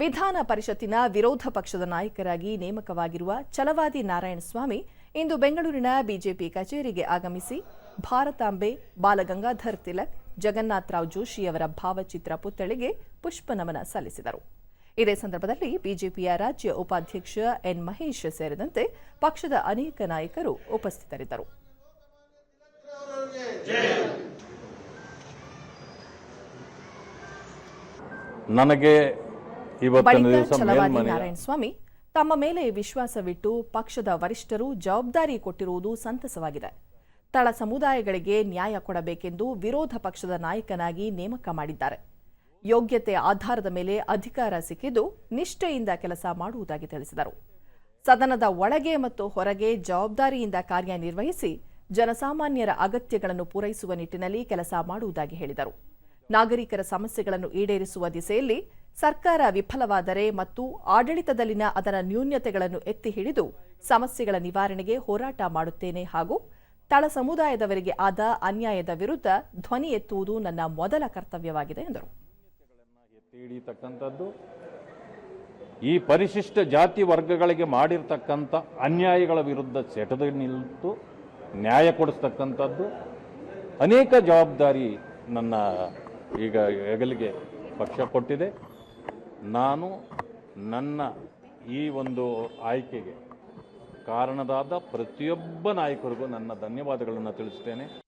ವಿಧಾನ ಪರಿಷತ್ತಿನ ವಿರೋಧ ಪಕ್ಷದ ನಾಯಕರಾಗಿ ನೇಮಕವಾಗಿರುವ ಛಲವಾದಿ ನಾರಾಯಣಸ್ವಾಮಿ ಇಂದು ಬೆಂಗಳೂರಿನ ಬಿಜೆಪಿ ಕಚೇರಿಗೆ ಆಗಮಿಸಿ ಭಾರತಾಂಬೆ ಬಾಲಗಂಗಾಧರ್ ತಿಲಕ್ ಜಗನ್ನಾಥರಾವ್ ಜೋಶಿಯವರ ಭಾವಚಿತ್ರ ಪುತ್ಥಳಿಗೆ ಪುಷ್ಪನಮನ ಸಲ್ಲಿಸಿದರು. ಇದೇ ಸಂದರ್ಭದಲ್ಲಿ ಬಿಜೆಪಿಯ ರಾಜ್ಯ ಉಪಾಧ್ಯಕ್ಷ ಎನ್ ಮಹೇಶ್ ಸೇರಿದಂತೆ ಪಕ್ಷದ ಅನೇಕ ನಾಯಕರು ಉಪಸ್ಥಿತರಿದ್ದರು. ನನಗೆ ಬಳಿಕ ಸ್ವಾಮಿ ಛಲವಾದಿ ಮೇಲ್ಮನೆ ನಾರಾಯಣಸ್ವಾಮಿ ತಮ್ಮ ಮೇಲೆ ವಿಶ್ವಾಸವಿಟ್ಟು ಪಕ್ಷದ ವರಿಷ್ಠರು ಜವಾಬ್ದಾರಿ ಕೊಟ್ಟಿರುವುದು ಸಂತಸವಾಗಿದೆ. ತಳ ಸಮುದಾಯಗಳಿಗೆ ನ್ಯಾಯ ಕೊಡಬೇಕೆಂದು ವಿರೋಧ ಪಕ್ಷದ ನಾಯಕನಾಗಿ ನೇಮಕ ಮಾಡಿದ್ದಾರೆ. ಯೋಗ್ಯತೆ ಆಧಾರದ ಮೇಲೆ ಅಧಿಕಾರ ಸಿಕ್ಕಿದ್ದು ನಿಷ್ಠೆಯಿಂದ ಕೆಲಸ ಮಾಡುವುದಾಗಿ ತಿಳಿಸಿದರು. ಸದನದ ಒಳಗೆ ಮತ್ತು ಹೊರಗೆ ಜವಾಬ್ದಾರಿಯಿಂದ ಕಾರ್ಯನಿರ್ವಹಿಸಿ ಜನಸಾಮಾನ್ಯರ ಅಗತ್ಯಗಳನ್ನು ಪೂರೈಸುವ ನಿಟ್ಟಿನಲ್ಲಿ ಕೆಲಸ ಮಾಡುವುದಾಗಿ ಹೇಳಿದರು. ನಾಗರಿಕರ ಸಮಸ್ಯೆಗಳನ್ನು ಈಡೇರಿಸುವ ದಿಸೆಯಲ್ಲಿ ಸರ್ಕಾರ ವಿಫಲವಾದರೆ ಮತ್ತು ಆಡಳಿತದಲ್ಲಿನ ಅದರ ನ್ಯೂನ್ಯತೆಗಳನ್ನು ಎತ್ತಿ ಹಿಡಿದು ಸಮಸ್ಯೆಗಳ ನಿವಾರಣೆಗೆ ಹೋರಾಟ ಮಾಡುತ್ತೇನೆ ಹಾಗೂ ತಳ ಸಮುದಾಯದವರಿಗೆ ಆದ ಅನ್ಯಾಯದ ವಿರುದ್ಧ ಧ್ವನಿ ಎತ್ತುವುದು ನನ್ನ ಮೊದಲ ಕರ್ತವ್ಯವಾಗಿದೆ ಎಂದರು. ಈ ಪರಿಶಿಷ್ಟ ಜಾತಿ ವರ್ಗಗಳಿಗೆ ಮಾಡಿರ್ತಕ್ಕಂಥ ಅನ್ಯಾಯಗಳ ವಿರುದ್ಧ ಸೆಟದು ನಿಂತು ನ್ಯಾಯ ಕೊಡಿಸ್ತಕ್ಕಂಥದ್ದು, ಅನೇಕ ಜವಾಬ್ದಾರಿ ನನ್ನ ಈಗ ಹೆಗಲಿಗೆ ಪಕ್ಷ ಕೊಟ್ಟಿದೆ. ನಾನು ನನ್ನ ಈ ಒಂದು ಆಯ್ಕೆಗೆ ಕಾರಣದಾದ ಪ್ರತಿಯೊಬ್ಬ ನಾಯಕರಿಗೂ ನನ್ನ ಧನ್ಯವಾದಗಳನ್ನು ತಿಳಿಸ್ತೇನೆ.